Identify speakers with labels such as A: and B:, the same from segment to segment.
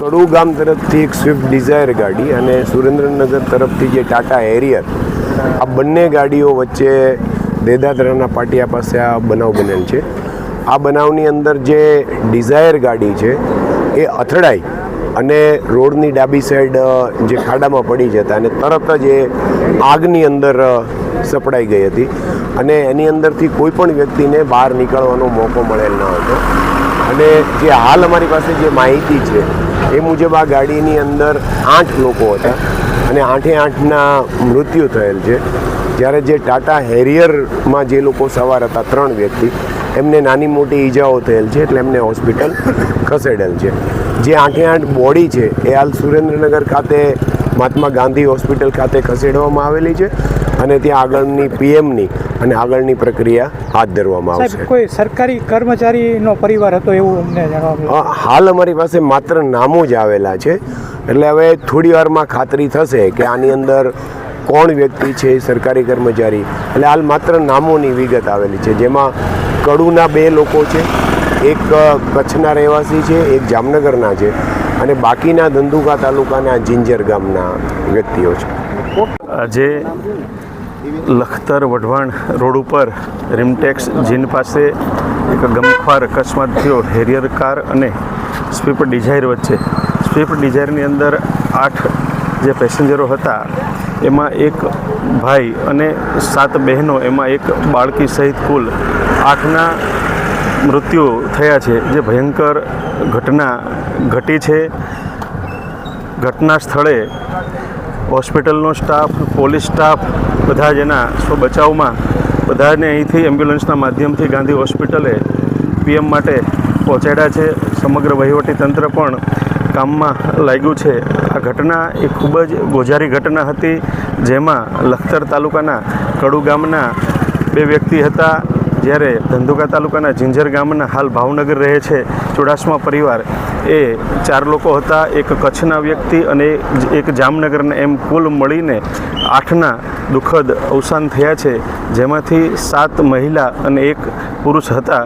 A: કડુ ગામ તરફથી એક સ્વિફ્ટ ડિઝાયર ગાડી અને સુરેન્દ્રનગર તરફથી જે ટાટા એરિયર આ બંને ગાડીઓ વચ્ચે દેદાદરાના પાટિયા પાસે આ બનાવ બનેલ છે. આ બનાવની અંદર જે ડિઝાયર ગાડી છે, એ અથડાઈ અને રોડની ડાબી સાઈડ જે ખાડામાં પડી જતા અને તરત જ એ આગની અંદર સપડાઈ ગઈ હતી અને એની અંદરથી કોઈ પણ વ્યક્તિને બહાર નીકળવાનો મોકો મળેલ ન હતો. અને જે હાલ અમારી પાસે જે માહિતી છે એ મુજબ આ ગાડીની અંદર આઠ લોકો હતા અને આઠે આઠના મૃત્યુ થયેલ છે. જ્યારે જે ટાટા હેરિયરમાં જે લોકો સવાર હતા, ત્રણ વ્યક્તિ, એમને નાની મોટી ઈજાઓ થયેલ છે એટલે એમને હોસ્પિટલ ખસેડેલ છે. જે આઠે આઠ બોડી છે, એ હાલ સુરેન્દ્રનગર ખાતે, મહાત્મા ગાંધી હોસ્પિટલ ખાતે ખસેડવામાં આવેલી છે અને ત્યાં આગળની પીએમની અને આગળની પ્રક્રિયા હાથ ધરવામાં આવશે.
B: કોઈ સરકારી કર્મચારીનો પરિવાર હતો એવું અમને જાણવા
A: હાલ અમારી પાસે માત્ર નામો જ આવેલા છે. એટલે હવે થોડી વારમાં ખાતરી થશે કે આની અંદર કોણ વ્યક્તિ છે સરકારી કર્મચારી. એટલે હાલ માત્ર નામોની વિગત આવેલી છે. જેમાં કડુના બે લોકો છે એક કચ્છના રહેવાસી છે એક જામનગરના છે અને બાકીના ધંધુકા તાલુકાના જિંજર ગામના વ્યક્તિઓ છે.
C: આજે લખતર વઢવાણ રોડ ઉપર રીમટેક્સ જીન પાસે એક ગમખ્વાર અકસ્માત થયો. હેરિયર કાર અને સ્વિફ્ટ ડિઝાયર વચ્ચે. સ્વિફ્ટ ડિઝાયરની અંદર આઠ જે પેસેન્જરો હતા, એમાં એક ભાઈ અને સાત બહેનો, એમાં એક બાળકી સહિત કુલ આઠના મૃત્યુ થયા છે. જે ભયંકર ઘટના ઘટી છે. ઘટના સ્થળે હોસ્પિટલનો સ્ટાફ, પોલીસ સ્ટાફ બધા જ એના સ્વ બચાવમાં બધાને અહીંથી એમ્બ્યુલન્સના માધ્યમથી ગાંધી હોસ્પિટલે પીએમ માટે પહોંચાડ્યા છે. સમગ્ર વહીવટી તંત્ર પણ કામમાં લાગ્યું છે. આ ઘટના એ ખૂબ જ ગોઝારી ઘટના હતી, જેમાં લખતર તાલુકાના કડુ ગામના બે વ્યક્તિ હતા. જ્યારે ધંધુકા તાલુકાના જિંજર ગામના હાલ ભાવનગર રહે છે. ચુડાસમા પરિવાર એ ચાર લોકો હતા. એક કચ્છના વ્યક્તિ અને એક જામનગરના એમ કુલ મળીને આઠના દુઃખદ અવસાન થયા છે. જેમાંથી સાત મહિલા અને એક પુરુષ હતા.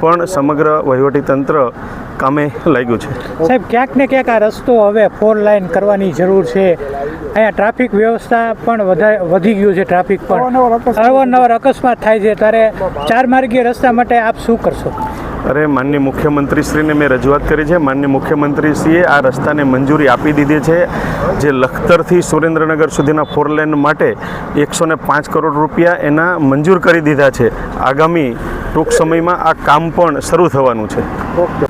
C: પણ સમગ્ર વહીવટીતંત્ર કામે લાગ્યું છે.
B: સાહેબ ક્યાંક ને ક્યાંક આ રસ્તો હવે ફોર લાઇન કરવાની જરૂર છે. અહીંયા ટ્રાફિક વ્યવસ્થા પણ વધારે વધી ગયું છે ટ્રાફિક પણ. અવારનવાર અકસ્માત થાય છે. ત્યારે ચાર માર્ગીય રસ્તા માટે આપ શું કરશો?
C: અરે, માનનીય મુખ્યમંત્રીશ્રીને મેં રજૂઆત કરી છે. માનનીય મુખ્યમંત્રીશ્રીએ આ રસ્તાને મંજૂરી આપી દીધી છે. જે લખતરથી સુરેન્દ્રનગર સુધીના ફોર લેન માટે એકસો પાંચ કરોડ રૂપિયા એના મંજૂર કરી દીધા છે. આગામી ટૂંક સમયમાં આ કામ પણ શરૂ થવાનું છે.